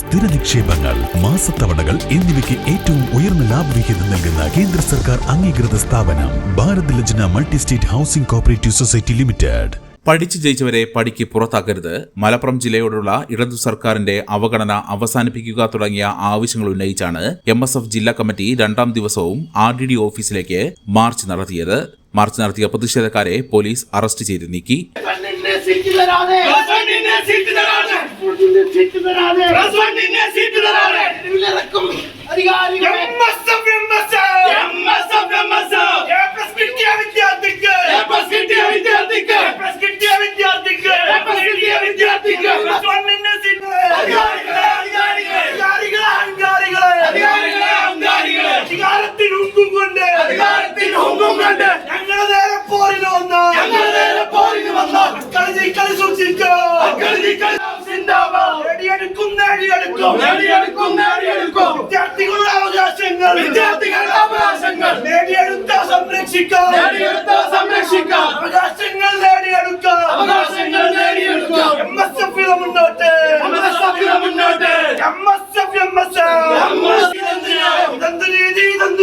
സ്ഥിര നിക്ഷേപങ്ങൾ മാസത്തവണകൾ എന്നിവയ്ക്ക് ഏറ്റവും ഉയർന്ന ലാഭവിഹിതം നൽകുന്ന കേന്ദ്ര സർക്കാർ അംഗീകൃത സ്ഥാപനം Bharat Lajna multi state housing cooperative society limited. പഠിച്ചു ജയിച്ചവരെ പടിക്ക് പുറത്താക്കരുത്. മലപ്പുറം ജില്ലയോടുള്ള ഇടതു സർക്കാരിന്റെ അവഗണന അവസാനിപ്പിക്കുക തുടങ്ങിയ ആവശ്യങ്ങൾ ഉന്നയിച്ചാണ് എം എസ് എഫ് ജില്ലാ കമ്മിറ്റി രണ്ടാം ദിവസവും ആർ ഡി ഡി ഓഫീസിലേക്ക് മാർച്ച് നടത്തിയത്. മാർച്ച് നടത്തിയ പ്രതിഷേധക്കാരെ പോലീസ് അറസ്റ്റ് ചെയ്ത് നീക്കി. സീറ്റ് തരാതെ. പ്രസിഡന്റിനെ സീറ്റ് തരാതെ. പ്രസിഡന്റിനെ സീറ്റ് തരാതെ. പ്രസിഡന്റിനെ സീറ്റ് തരാതെ. ഇതിലിറക്കും അധികാരികളെ. MSF MSF MSF A plus കിട്ടിയ വിദ്യാർത്ഥിക്ക് എ പ്ലസ് കിട്ടിയ വിദ്യാർത്ഥിക്ക് എ പ്ലസ് കിട്ടിയ വിദ്യാർത്ഥിക്ക് എ പ്ലസ് കിട്ടിയ വിദ്യാർത്ഥിക്ക് പ്രസിഡന്റിനെ സീറ്റ് അധികാരികളെ അധികാരികളെ അധികാരികളെ അഹങ്കാരികളെ അധികാരികളെ അഹങ്കാരികളെ അധികാരത്തിന് ഉങ്കും കൊണ്ട് അധികാരത്തിന് ഉങ്കും കൊണ്ട് ഞങ്ങളുടെ നേരെ പോരിന് വന്ന ഞങ്ങളുടെ നേരെ പോരിന് വന്ന കളി ജയിക്കളി സിന്ദാബാദ്. നേടിയെടുക്കും നേടിയെടുക്കും. നേടിയെടുക്കും നേടിയെടുക്കും. വിദ്യാർത്ഥികളുടെ അവകാശങ്ങൾ. വിദ്യാർത്ഥികളുടെ അവകാശങ്ങൾ. നേടിയെടുത്ത സംരക്ഷിക്കാം. നേടിയെടുത്ത സംരക്ഷിക്കാം. അവകാശങ്ങൾ നേടിയെടുക്കാം. അവകാശങ്ങൾ നേടിയെടുക്കാം. എം എസ് എഫ് മുന്നോട്ട്. എം എസ് എഫ് മുന്നോട്ട്. M S F M S ഇതെന്ത് രീതി? ഇതെന്ത്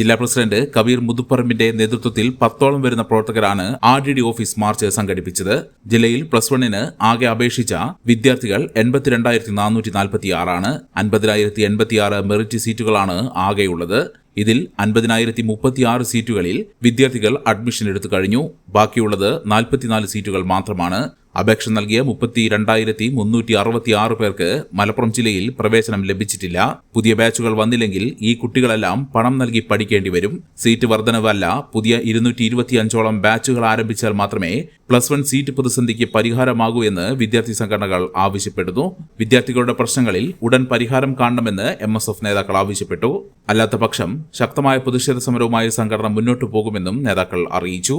ജില്ലാ പ്രസിഡന്റ് കബീർ മുതുപ്പറമ്പിന്റെ നേതൃത്വത്തിൽ പത്തോളം വരുന്ന പ്രവർത്തകരാണ് R D D office march സംഘടിപ്പിച്ചത്. ജില്ലയിൽ പ്ലസ് വണ്ണിന് ആകെ അപേക്ഷിച്ച വിദ്യാർത്ഥികൾ എൺപത്തിരണ്ടായിരത്തി നാനൂറ്റി നാൽപ്പത്തിയാറാണ് അൻപതിനായിരത്തി എൺപത്തിയാറ് മെറിറ്റ് സീറ്റുകളാണ് ആകെയുള്ളത്. ഇതിൽ അൻപതിനായിരത്തി മുപ്പത്തിയാറ് സീറ്റുകളിൽ വിദ്യാർത്ഥികൾ അഡ്മിഷൻ എടുത്തു കഴിഞ്ഞു. ബാക്കിയുള്ളത് നാൽപ്പത്തിനാല് സീറ്റുകൾ മാത്രമാണ്. അപേക്ഷ നൽകിയ മുപ്പത്തി രണ്ടായിരത്തി മുന്നൂറ്റി അറുപത്തി ആറ് പേർക്ക് മലപ്പുറം ജില്ലയിൽ പ്രവേശനം ലഭിച്ചിട്ടില്ല. പുതിയ ബാച്ചുകൾ വന്നില്ലെങ്കിൽ ഈ കുട്ടികളെല്ലാം പണം നൽകി പഠിക്കേണ്ടി വരും. സീറ്റ് വർധനവല്ല. പുതിയ ഇരുന്നൂറ്റി ഇരുപത്തിയഞ്ചോളം ബാച്ചുകൾ ആരംഭിച്ചാൽ മാത്രമേ പ്ലസ് വൺ സീറ്റ് പ്രതിസന്ധിക്ക് പരിഹാരമാകൂ എന്ന് വിദ്യാർത്ഥി സംഘടനകൾ ആവശ്യപ്പെടുന്നു. വിദ്യാർത്ഥികളുടെ പ്രശ്നങ്ങളിൽ ഉടൻ പരിഹാരം കാണണമെന്ന് എം എസ് എഫ് നേതാക്കൾ ആവശ്യപ്പെട്ടു. അല്ലാത്തപക്ഷം ശക്തമായ പ്രതിഷേധ സമരവുമായി സംഘടന മുന്നോട്ടു പോകുമെന്നും നേതാക്കൾ അറിയിച്ചു.